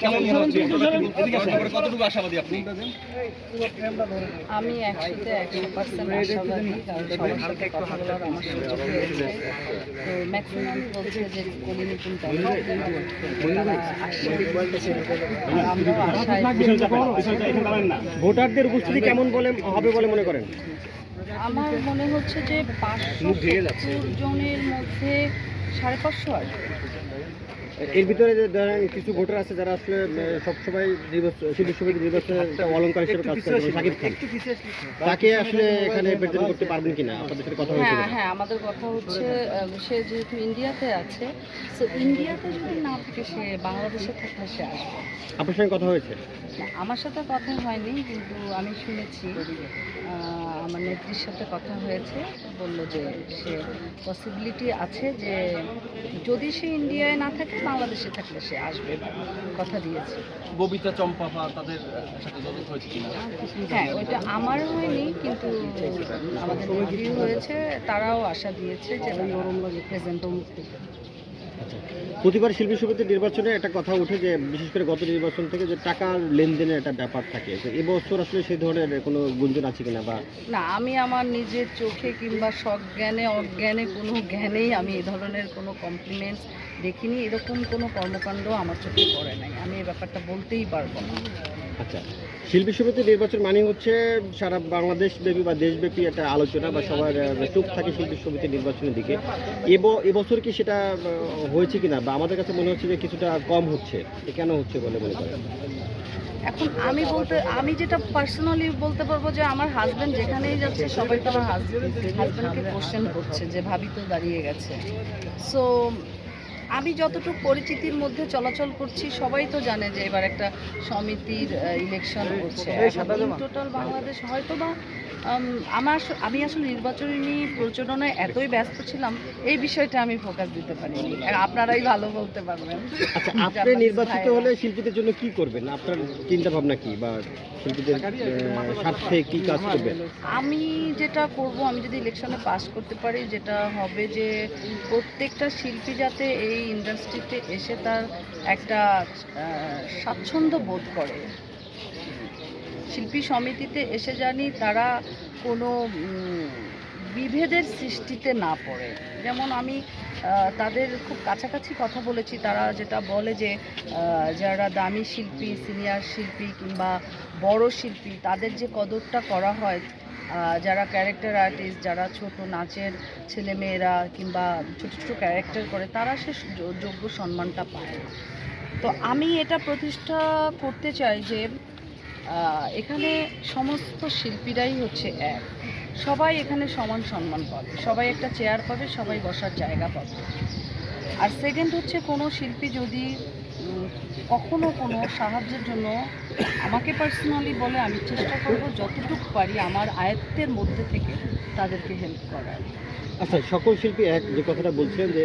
কেমন মনে হচ্ছে এদিকে আসেন, এবারে কতটুকু আশাবাদী আপনি আমি একসাথে একশো পার্সেন্ট আশাবাদী কারণ সবার সাথে আমার সুযোগ হয়েছে তো ম্যাক্সিমাম বলছে যে কলি নিপুণ ভোটারদের উপস্থিতি কেমন বলে হবে বলে মনে করেন? আমার মনে হচ্ছে যে পাঁচশো জনের মধ্যে সাড়ে পাঁচশো আসবে। এর ভিতরে যে ধরেন কিছু ভোটার আছে যারা আসলে সবসময় নির্বাচন শিল্পী সমিতি নির্বাচনে একটা অলঙ্কার হিসেবে কাজ করে শাকিব খান। তাকে আসলে এখানে প্রেজেন্ট করতে পারবেন কিনা? আপনাদের সাথে কথা হয়েছিল। হ্যাঁ হ্যাঁ আমাদের কথা হচ্ছে সে যেহেতু ইন্ডিয়াতে আছে সো ইন্ডিয়াতে যদি না থাকে সে বাংলাদেশে থাকলে সে আসবে। আপনার সঙ্গে কথা হয়েছে? আমার সাথে কথা হয়নি কিন্তু আমি শুনেছি আমার নেত্রীর সাথে কথা হয়েছে বলল যে সে পসিবিলিটি আছে যে যদি সে ইন্ডিয়ায় না থাকে বাংলাদেশে থাকলে সে আসবে কথা দিয়েছে। ববিতা চম্পা বা তাদের সাথে যোগাযোগ হয়েছে হ্যাঁ ওইটা আমার হয়নি কিন্তু আমাদের নেত্রীর হয়েছে তারাও আশা দিয়েছে যে প্রেজেন্ট আচ্ছা। প্রতিবার শিল্পী সমিতির নির্বাচনে একটা কথা উঠে যে, বিশেষ করে গত নির্বাচন থেকে যে টাকার লেনদেনের একটা ব্যাপার থাকে, তো এবছর আসলে সেই ধরনের কোনো গুঞ্জন আছে কিনা বা না, আমি আমার নিজের চোখে কিংবা সজ্ঞানে, অজ্ঞানে কোনো জ্ঞানেই আমি এই ধরনের কোনো কমপ্লিমেন্টস দেখিনি। এরকম কোনো কর্মকাণ্ড আমার চোখে পড়ে নাই। আমি এই ব্যাপারটা বলতেই পারব না। আচ্ছা শিল্পী সমিতি নির্বাচন মানে হচ্ছে সারা বাংলাদেশ ব্যাপী বা দেশব্যাপী একটা আলোচনা বা সবার চোখ থাকে শিল্পী সমিতি নির্বাচনের দিকে। এব- এবছর কি সেটা হয়েছে কিনা? বা আমাদের কাছে মনে হচ্ছে যে কিছুটা কম হচ্ছে। কেন হচ্ছে বলে মনে করেন? এখন আমি বলতে, আমি যেটা পার্সোনালি বলতে পারব যে আমার হাজব্যান্ড যেখানেই যাচ্ছে, সবাই তো আমার হাজব্যান্ডকে কোশ্চেন করছে যে ভাবি তো দাঁড়িয়ে গেছে। সো আমি যতটুকু পরিচিতির মধ্যে চলাচল করছি সবাই তো জানে যে এবার একটা সমিতির ইলেকশন হচ্ছে। টোটাল বাংলাদেশ হয়তো বা আমার আমি আসলে নির্বাচনী প্রচারণায় এতই ব্যস্ত ছিলাম এই বিষয়টা আমি ফোকাস দিতে পারিনি। আপনারাই ভালো বলতে পারবেন। আচ্ছা আপনি নির্বাচিত হলে শিল্পীদের জন্য কি করবেন? আপনার চিন্তা ভাবনা কি? বা শিল্পীদের স্বার্থে কি কাজ করবেন? আমি যেটা করব আমি যদি ইলেকশনে পাস করতে পারি যেটা হবে যে প্রত্যেকটা শিল্পী যাতে এই ইন্ডাস্ট্রিতে এসে তার একটা স্বাচ্ছন্দ্য বোধ করে। শিল্পী সমিতিতে এসে জানি তারা কোনো বিভেদের সৃষ্টিতে না পড়ে। যেমন আমি তাদের খুব কাছাকাছি কথা বলেছি। তারা যেটা বলে যে যারা দামি শিল্পী, সিনিয়র শিল্পী কিংবা বড় শিল্পী, তাদের যে কদরটা করা হয় যারা ক্যারেক্টার আর্টিস্ট যারা ছোট নাচের ছেলেমেয়েরা কিংবা ছোট ছোট ক্যারেক্টার করে, তারা সে যোগ্য সম্মানটা পায় তো আমি এটা প্রতিষ্ঠা করতে চাই যে এখানে সমস্ত শিল্পীরাই হচ্ছে এক। সবাই এখানে সমান সম্মান পাবে। সবাই একটা চেয়ার পাবে, সবাই বসার জায়গা পাবে। আর সেকেন্ড হচ্ছে কোনো শিল্পী যদি কখনো কোনো সাহায্যের জন্য আমাকে পার্সোনালি বলে, আমি চেষ্টা করব যতটুকু পারি আমার আয়ত্তের মধ্যে থেকে তাদেরকে হেল্প করার। আচ্ছা সকল শিল্পী এক, যে কথাটা বলছিলেন যে